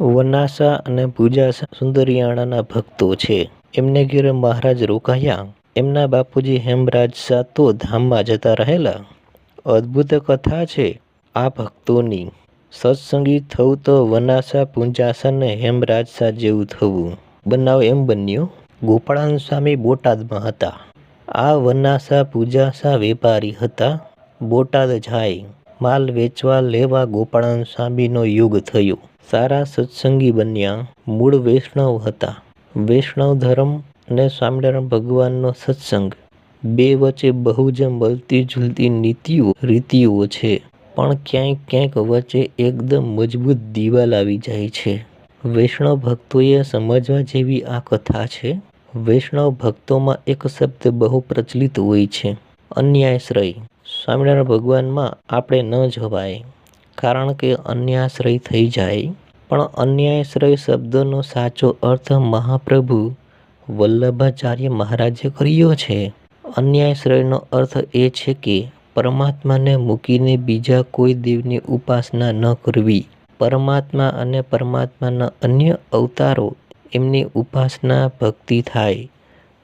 વનાસા અને પૂજા સુંદરિયાણાના ભક્તો છે. એમને ઘેરે મહારાજ રોકાયા. એમના બાપુજી હેમરાજ શાહ તો ધામમાં જતા રહેલા. અદ્ભુત કથા છે આ ભક્તોની. સત્સંગી થવું તો વનાસા પૂજાસાને હેમરાજ શાહ જેવું થવું. બનાવ એમ બન્યો ગોપાળાન સ્વામી બોટાદમાં હતા. આ વનાસા પૂજાસા વેપારી હતા. બોટાદ જાય. માલ વેચવા લેવા ગોપાળાન સ્વામીનો યુગ થયો. સારા સત્સંગી બન્યા. મૂળ વૈષ્ણવ હતા. વૈષ્ણવ ધર્મ અને સ્વામિનારાયણ ભગવાનનો સત્સંગ બે વચ્ચે બહુ જ મળતી જુલતી નીતિઓ, રીતિઓ છે. પણ ક્યાંક ક્યાંક વચ્ચે એકદમ મજબૂત દિવાલ આવી જાય છે. વૈષ્ણવ ભક્તોએ સમજવા જેવી આ કથા છે. વૈષ્ણવ ભક્તોમાં એક શબ્દ બહુ પ્રચલિત હોય છે અન્યાયશ્રય સ્વામિનારાયણ ભગવાનમાં આપણે ન જવાય. કારણ કે અન્યાશ્રય થઈ જાય. પણ અન્યાશ્રય શબ્દનો સાચો અર્થ મહાપ્રભુ વલ્લભાચાર્ય મહારાજે કર્યો છે. અન્યાશ્રયનો અર્થ એ છે કે પરમાત્માને મૂકીને બીજા કોઈ દેવની ઉપાસના ન કરવી. પરમાત્મા અને પરમાત્માના અન્ય અવતારો એમની ઉપાસના ભક્તિ થાય.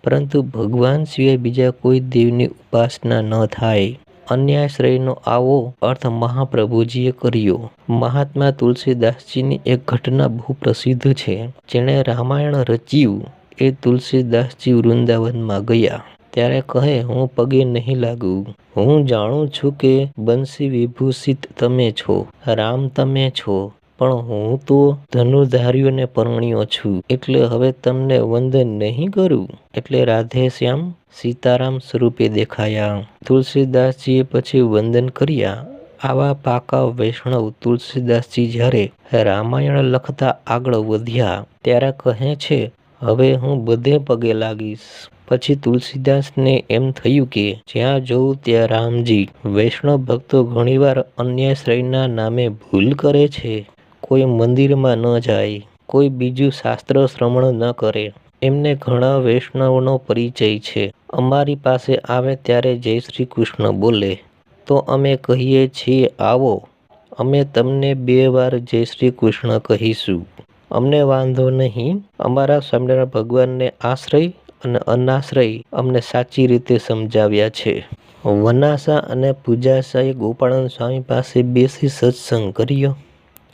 પરંતુ ભગવાન સિવાય બીજા કોઈ દેવની ઉપાસના ન થાય. અન્યાશ્રયનો આવો અર્થ મહાપ્રભુજીએ કર્યો. મહાત્મા તુલસીદાસજીની એક ઘટના બહુ પ્રસિદ્ધ છે. જેણે રામાયણ રચ્યું એ તુલસીદાસજી વૃંદાવનમાં ગયા. ત્યારે કહે હું પગે નહીં લાગું. હું જાણું છું કે બંસી વિભૂષિત તમે છો, રામ તમે છો. પણ હું તો ધનુર્ધારીઓને પરણ્યો છું. એટલે હવે તમને વંદન નહીં કરું. એટલે રાધે શ્યામ સીતારામ સ્વરૂપે દેખાયા. તુલસીદાસજીએ પછી વંદન કર્યા. આવા પાકા વૈષ્ણવ તુલસીદાસજી જ્યારે રામાયણ લખતા આગળ વધ્યા, ત્યારે કહે છે, હવે હું બધે પગે લાગીશ. પછી તુલસીદાસને એમ થયું કે જ્યાં જોઉં ત્યાં રામજી. વૈષ્ણવ ભક્તો ઘણીવાર અન્યાશ્રયના નામે ભૂલ કરે છે. કોઈ મંદિરમાં ન જાય. કોઈ બીજું શાસ્ત્ર શ્રવણ ન કરે. એમને ઘણા વૈષ્ણવનો પરિચય છે. અમારી પાસે આવે ત્યારે જય શ્રી કૃષ્ણ બોલે. તો અમે કહીએ છીએ, આવો અમે તમને બે વાર જય શ્રી કૃષ્ણ કહીશું. અમને વાંધો નહીં. અમારા સ્વામિનારાયણ ભગવાનને આશ્રય અને અનાશ્રય અમને સાચી રીતે સમજાવ્યા છે. વનાસા અને પૂજાસાએ ગોપાળન સ્વામી પાસે બેસી સત્સંગ કર્યો.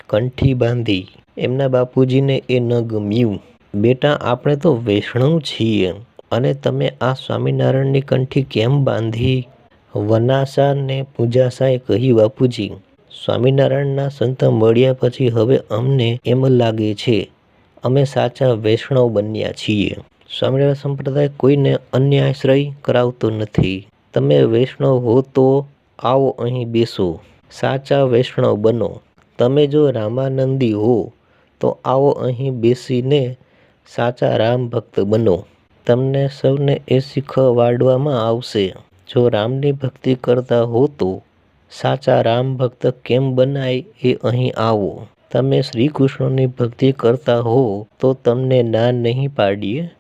કંઠી બાંધી. એમના બાપુજીને એ ન ગમ્યું. બેટા, આપણે તો વૈષ્ણવ છીએ અને તમે આ સ્વામિનારાયણની કંઠી કેમ બાંધી? વનાસા ને પૂજાસાએ કહ્યું, બાપુજી સ્વામિનારાયણના સંત મળ્યા પછી હવે અમને એમ લાગે છે, અમે સાચા વૈષ્ણવ બન્યા છીએ. સ્વામિનારાયણ સંપ્રદાય કોઈને અન્યાશ્રય કરાવતો નથી. તમે વૈષ્ણવ હો તો આવો અહીં બેસો. સાચા વૈષ્ણવ બનો. તમે જો રામાનંદી હો, તો આવો અહીં બેસીને સાચા રામ ભક્ત બનો. તમને સૌને એ શીખવાડવામાં આવશે. જો રામની ભક્તિ કરતા હો તો સાચા રામ ભક્ત કેમ બનાય એ અહીં આવો. તમે શ્રી કૃષ્ણની ભક્તિ કરતા હો, તો તમને ના નહીં પાડીએ.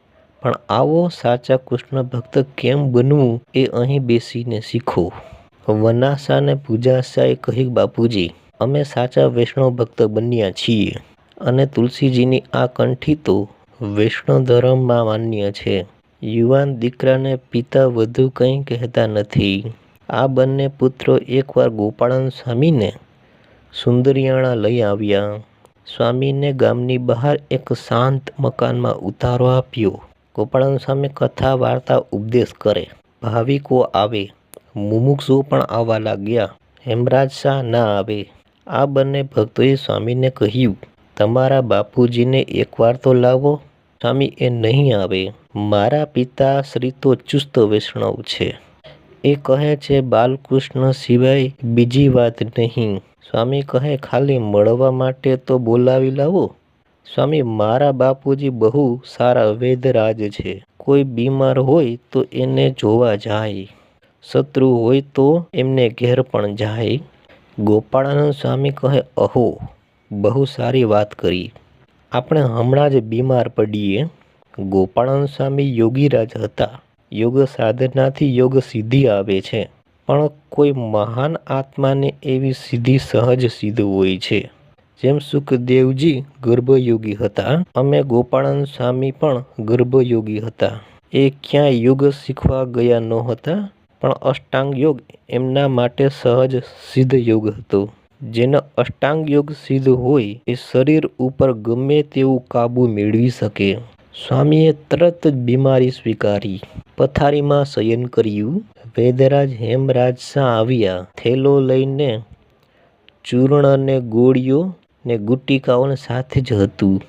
પણ આવો સાચા કૃષ્ણ ભક્ત કેમ બનવું એ અહીં બેસીને શીખો. વનાસાને પૂજાસાએ કહી બાપુજી અમે સાચા વૈષ્ણવ ભક્ત બન્યા છીએ. અને તુલસીજીની આ કંઠી તો વૈષ્ણવ ધર્મમાં માન્ય છે. યુવાન દીકરાને પિતા વધુ કંઈ કહેતા નથી. આ બંને પુત્રો એકવાર ગોપાળન સ્વામીને સુંદરિયાણા લઈ આવ્યા. સ્વામીને ગામની બહાર એક શાંત મકાનમાં ઉતારો આપ્યો. ગોપાળન સ્વામી કથા, વાર્તા, ઉપદેશ કરે. ભાવિકો આવે. મુમુક્ષો પણ આવવા લાગ્યા. હેમરાજ શાહ ના આવે. આ બંને ભક્તોએ સ્વામીને કહ્યું, તમારા બાપુજીને એકવાર તો લાવો. સ્વામી એ નહીં આવે. મારા પિતા શ્રી તો ચુસ્ત વૈષ્ણવ છે. એ કહે છે, બાલકૃષ્ણ સિવાય બીજી વાત નહીં. સ્વામી કહે, ખાલી મળવા માટે તો બોલાવી લાવો. સ્વામી, મારા બાપુજી બહુ સારા વેદરાજ છે. કોઈ બીમાર હોય તો એને જોવા જાય. શત્રુ હોય તો એમને ઘેર પણ જાય. ગોપાળાનંદ સ્વામી કહે, અહો! બહુ સારી વાત કરી. આપણે હમણાં જ બીમાર પડીએ. ગોપાળાનંદ સ્વામી યોગીરાજ હતા. યોગ સાધનાથી યોગ સિદ્ધિ આવે છે. પણ કોઈ મહાન આત્માને એવી સિદ્ધિ સહજ સિદ્ધ હોય છે. જેમ સુખદેવજી ગર્ભયોગી હતા, અમે ગોપાળાનંદ સ્વામી પણ ગર્ભયોગી હતા એ ક્યાંય યોગ શીખવા ગયા નહોતા પણ અષ્ટાંગ યોગ એમના માટે સહજ સિદ્ધ યોગ હતો. જેનો અષ્ટાંગ યોગ સિદ્ધ હોય એ શરીર ઉપર ગમે તેવું કાબુ મેળવી શકે. સ્વામીએ તરત જ બીમારી સ્વીકારી. પથારીમાં શયન કર્યું. વેદરાજ હેમરાજ શાહ આવ્યા. થેલો લઈને ચૂર્ણ અને ગોળીઓ ને ગુટિકાઓને સાથે જ હતું.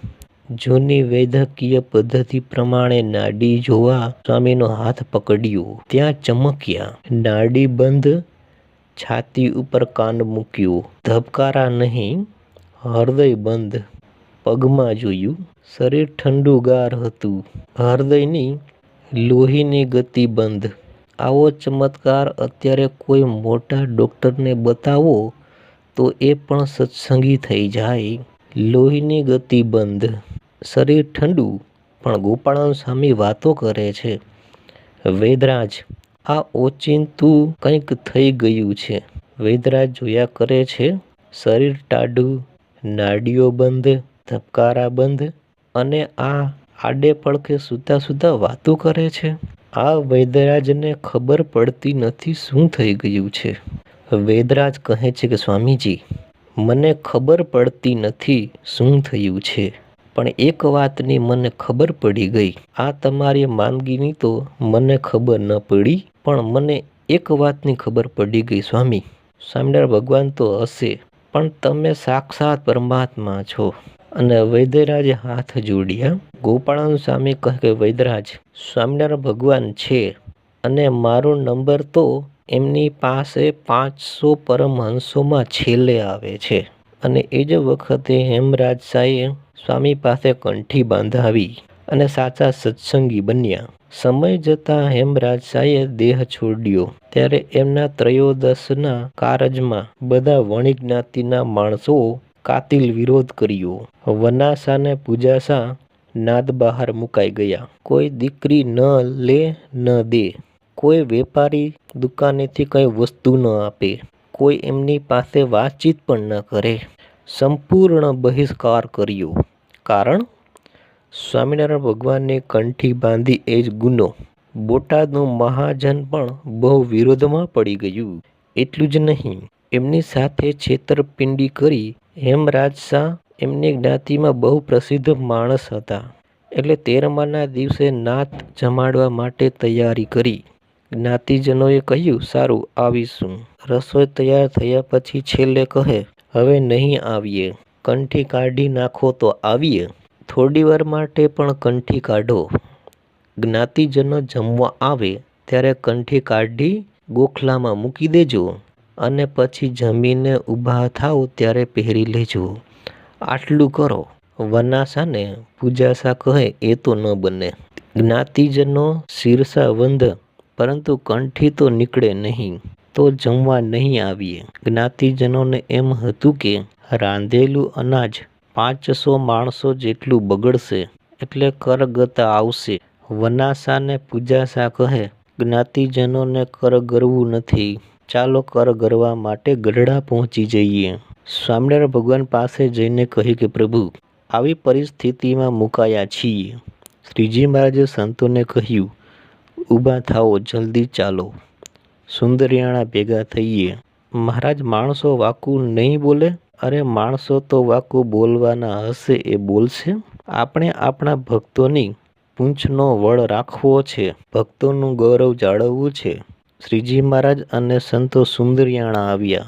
જૂની વૈદ્યકીય પદ્ધતિ પ્રમાણે નાડી જોવા સ્વામીનો હાથ પકડ્યો. ત્યાં ચમક્યા. નાડી બંધ છાતી ઉપર કાન મૂક્યો. ધબકારા નહીં, હૃદય બંધ. પગમાં જોયું, શરીર ઠંડુગાર હતું. હૃદયની લોહીની ગતિ બંધ. આવો ચમત્કાર અત્યારે કોઈ મોટા ડોક્ટરને બતાવો તો એ પણ સત્સંગી થઈ જાય. લોહીની ગતિ બંધ. શરીર ઠંડુ, પણ ગોપાળન સ્વામી વાતો કરે છે. વેદરાજ, આ ઓચિંતું કંઈક થઈ ગયું છે. વેદરાજ જોયા કરે છે, શરીર ટાઢું, નાડીઓ બંધ, ધબકારા બંધ, અને આ આડે પડખે સૂતા સૂતા વાતો કરે છે. આ વેદરાજને ખબર પડતી નથી શું થઈ ગયું છે. વેદરાજ કહે છે કે, સ્વામીજી મને ખબર પડતી નથી શું થયું છે. પણ એક વાતની મને ખબર પડી ગઈ. આ તમારી માંદગીની તો મને ખબર ન પડી, પણ મને એક વાતની ખબર પડી ગઈ સ્વામી. સ્વામિનારાયણ ભગવાન તો હશે, પણ તમે સાક્ષાત પરમાત્મા છો. અને વૈદ્યરાજે હાથ જોડ્યા. ગોપાળાનું સ્વામી કહે કે, વૈદ્યરાજ, સ્વામિનારાયણ ભગવાન છે, અને મારો નંબર તો એમની પાસે પાંચસો પરમહંસોમાં છેલ્લે આવે છે. અને એ જ વખતે હેમરાજ શાહે સ્વામી પાસે કંઠી બાંધાવી અને સાચા સત્સંગી બન્યા. સમય જતાં હેમરાજ શાહે દેહ છોડ્યો. ત્યારે એમના ત્રયોદશના કારજમાં બધા વણિક જ્ઞાતિના માણસો કાતિલ વિરોધ કર્યો. વનાસાને પૂજાસા નાદ બહાર મુકાઈ ગયા. કોઈ દીકરી ન લે, ન દે. કોઈ વેપારી દુકાનેથી કંઈ વસ્તુ ન આપે, કોઈ એમની પાસે વાતચીત પણ ન કરે. સંપૂર્ણ બહિષ્કાર કર્યો. કારણ? સ્વામિનારાયણ ભગવાનને કંઠી બાંધી એ જ ગુનો. બોટાદનું મહાજન પણ બહુ વિરોધમાં પડી ગયું. એટલું જ નહીં, એમની સાથે છેતરપિંડી કરી હેમરાજ શાહ એમની જ્ઞાતિમાં બહુ પ્રસિદ્ધ માણસ હતા. એટલે તેરમાના દિવસે નાત જમાડવા માટે તૈયારી કરી. જ્ઞાતિજનોએ કહ્યું, સારું, આવીશું. રસોઈ તૈયાર થયા પછી છેલ્લે કહે, હવે નહીં આવીએ. કંઠી કાઢી નાખો તો આવીએ. થોડીવાર માટે પણ કંઠી કાઢો. જ્ઞાતિજનો જમવા આવે, ત્યારે કંઠી કાઢી ગોખલામાં મૂકી દેજો અને પછી જમીને ઊભા થાવ ત્યારે પહેરી લેજો. આટલું કરો. વનાસાને પૂજાસા કહે, એ તો ન બને. જ્ઞાતિજનો શીરસા વંધ પરંતુ કંઠી તો નીકળે નહીં, તો જમવા નહીં આવીએ. જ્ઞાતિજનોને એમ હતું કે રાંધેલું અનાજ પાંચસો માણસો જેટલું બગડશે, એટલે કરગતા આવશે. વનાસાને પૂજાસા કહે, જ્ઞાતિજનોને કરગરવું નથી. ચાલો કરગરવા માટે ગઢડા પહોંચી જઈએ. સ્વામિનારાયણ ભગવાન પાસે જઈને કહ્યું કે, પ્રભુ, આવી પરિસ્થિતિમાં મુકાયા છીએ. શ્રીજી મહારાજે સંતોને કહ્યું ઊભા થાઓ, જલ્દી ચાલો. સુંદરિયાણા ભેગા થઈએ. મહારાજ, માણસો વાકું નહીં બોલે? અરે, માણસો તો વાકું બોલવાના હશે એ બોલશે. આપણે આપણા ભક્તોની પૂંછનો વળ રાખવો છે. ભક્તોનું ગૌરવ જાળવવું છે. શ્રીજી મહારાજ અને સંતો સુંદરિયાણા આવ્યા.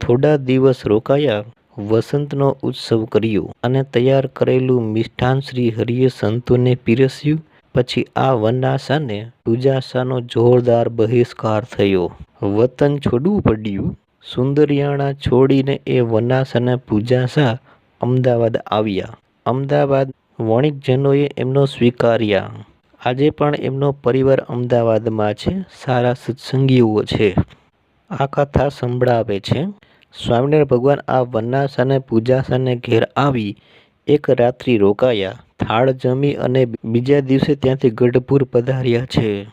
થોડા દિવસ રોકાયા, વસંતનો ઉત્સવ કર્યો અને તૈયાર કરેલું મિષ્ઠાન શ્રી હરિએ સંતોને પીરસ્યું. પછી આ વનાસાને પૂજાસાનો જોરદાર બહિષ્કાર થયો. વતન છોડવું પડ્યું. સુંદરિયાણા છોડીને એ વનાસાના પૂજાસા અમદાવાદ આવ્યા. અમદાવાદ વણિકજનોએ એમનો સ્વીકાર્યા. આજે પણ એમનો પરિવાર અમદાવાદમાં છે. સારા સત્સંગીઓ છે. આ કથા સંભળાવે છે. સ્વામિનારાયણ ભગવાન આ વનાસાને પૂજાસાને ઘેર આવી એક રાત્રિ રોકાયા. થાળ જમી અને બીજા દિવસે ત્યાંથી ગઢપુર પધાર્યા છે.